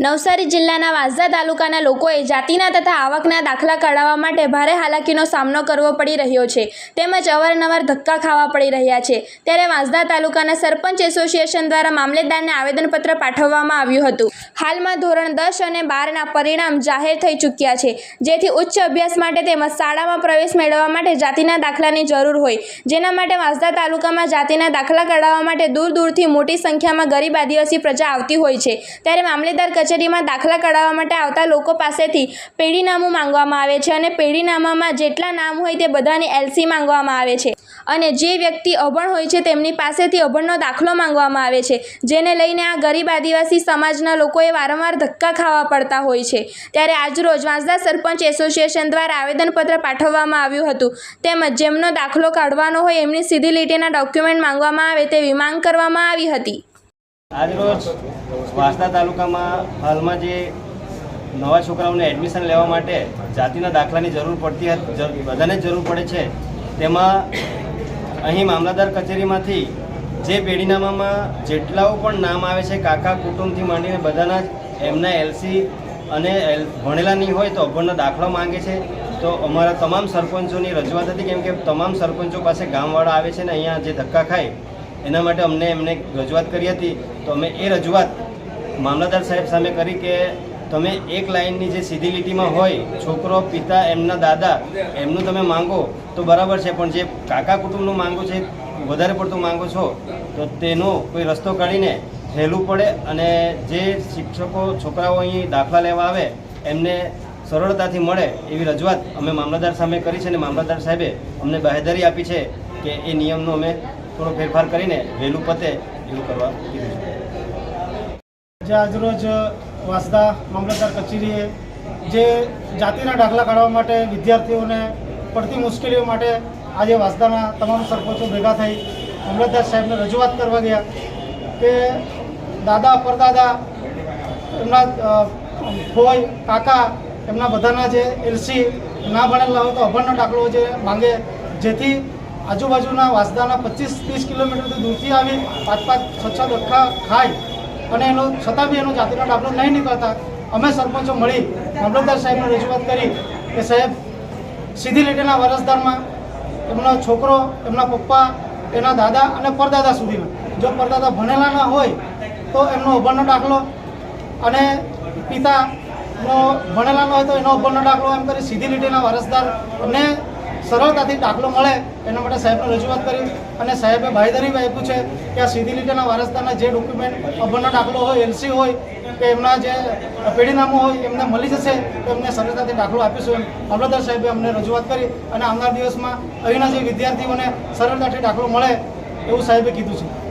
નવસારી જિલ્લાના વાંસદા તાલુકાના લોકોએ જાતિના તથા આવકના દાખલા કઢાવવા માટે ભારે હાલાકીનો સામનો કરવો પડી રહ્યો છે. તેમજ અવારનવાર ધક્કા ખાવા પડી રહ્યા છે. ત્યારે વાંસદા તાલુકાના સરપંચ એસોસિએશન દ્વારા મામલેદારને આવેદનપત્ર પાઠવવામાં આવ્યું હતું. હાલમાં ધોરણ દસ અને બારના પરિણામ જાહેર થઈ ચૂક્યા છે. જેથી ઉચ્ચ અભ્યાસ માટે તેમજ શાળામાં પ્રવેશ મેળવવા માટે જાતિના દાખલાની જરૂર હોય. જેના માટે વાંસદા તાલુકામાં જાતિના દાખલા કઢાવવા માટે દૂર દૂરથી મોટી સંખ્યામાં ગરીબ આદિવાસી પ્રજા આવતી હોય છે. ત્યારે મામલેદાર કચેરીમાં દાખલા કઢાવવા માટે આવતા લોકો પાસેથી પેઢીનામું માંગવામાં આવે છે અને પેઢીનામામાં જેટલા નામ હોય તે બધાની એલસી માંગવામાં આવે છે. અને જે વ્યક્તિ અભણ હોય છે તેમની પાસેથી અભણનો દાખલો માંગવામાં આવે છે, જેને લઈને આ ગરીબ આદિવાસી સમાજના લોકોએ વારંવાર ધક્કા ખાવા પડતા હોય છે. ત્યારે આજરોજ વાંસદા સરપંચ એસોસિએશન દ્વારા આવેદનપત્ર પાઠવવામાં આવ્યું હતું. તેમજ જેમનો દાખલો કાઢવાનો હોય એમની સીધી લીટીના ડોક્યુમેન્ટ માંગવામાં આવે તેવી માંગ કરવામાં આવી હતી. આજરોજ વાંસદા તાલુકામાં હાલમાં જે નવા છોકરાઓને એડમિશન લેવા માટે જાતિના દાખલાની જરૂર પડતી બધાને જરૂર પડે છે, તેમાં અહીં મામલતદાર કચેરીમાંથી જે પેઢીનામામાં જેટલાઓ પણ નામ આવે છે, કાકા કુટુંબથી માંડીને બધાના એમના એલસી અને ભણેલા નહીં હોય તો અભણનો દાખલો માંગે છે. તો અમારા તમામ સરપંચોની રજૂઆત હતી, કેમ કે તમામ સરપંચો પાસે ગામવાળા આવે છે ને, અહીંયા જે ધક્કા ખાય એના માટે અમને એમને રજૂઆત કરી હતી. તો અમે એ રજૂઆત મામલતદાર સાહેબ સામે કરી કે તમે એક લાઇનની જે સીધી લીટીમાં હોય, છોકરો, પિતા, એમના દાદા, એમનું તમે માંગો તો બરાબર છે. પણ જે કાકા કુટુંબનું માંગો છે, વધારે પડતું માંગો છો, તો તેનો કોઈ રસ્તો કાઢીને હેલું પડે અને જે શિક્ષકો, છોકરાઓ અહીં દાખલા લેવા આવે, એમને સરળતાથી મળે એવી રજૂઆત અમે મામલતદાર સામે કરી છે અને મામલતદાર સાહેબે અમને બાહેધરી આપી છે કે એ નિયમનો અમે થોડો ફેરફાર કરીને વહેલું પતે એવું કરવા કીધું છે. જે આજરોજ વાસદા મામલતદાર કચેરીએ જે જાતિના દાખલા કાઢવા માટે વિદ્યાર્થીઓને પડતી મુશ્કેલીઓ માટે આજે વાસદાના તમામ સરપંચો ભેગા થઈ મામલતદાર સાહેબને રજૂઆત કરવા ગયા કે દાદા પરદાદા એમના અ, કાકા એમના બધાના જે એલસી ના ભણેલા હોય તો અભણનો દાખલો જે માંગે જેથી આજુબાજુના વાસદાના પચીસ, ત્રીસ કિલોમીટરથી દૂરથી આવી પાંચ પાંચ, છ છ દખા ખાય અને એનો, છતાં બી એનો જાતિનો દાખલો નહીં નીકળતા, અમે સરપંચો મળી મામલતદાર સાહેબને રજૂઆત કરી કે સાહેબ, સીધી લીટીના વારસદારમાં એમનો છોકરો, એમના પપ્પા, એના દાદા અને પરદાદા સુધીના. જો પરદાદા ભણેલા ન હોય તો એમનો અભણનો દાખલો અને પિતાનો ભણેલા ન હોય તો એનો અભણનો દાખલો એમ કરી સીધી લીટીના વારસદારને સરળતાથી દાખલો મળે એના માટે સાહેબને રજૂઆત કરી અને સાહેબે બાંયધરી આપ્યું છે કે આ સીધી લીટીના વારસદારના જે ડોક્યુમેન્ટ અભરનો દાખલો હોય એલસી હોય, કે એમના જે પેઢીનામું હોય, એમને મળી જશે, તો એમને સરળતાથી દાખલો આપીશું એમ. મામલતદાર સાહેબે અમને રજૂઆત કરી અને આવનાર દિવસમાં અહીંના જે વિદ્યાર્થીઓને સરળતાથી દાખલો મળે એવું સાહેબે કીધું છે.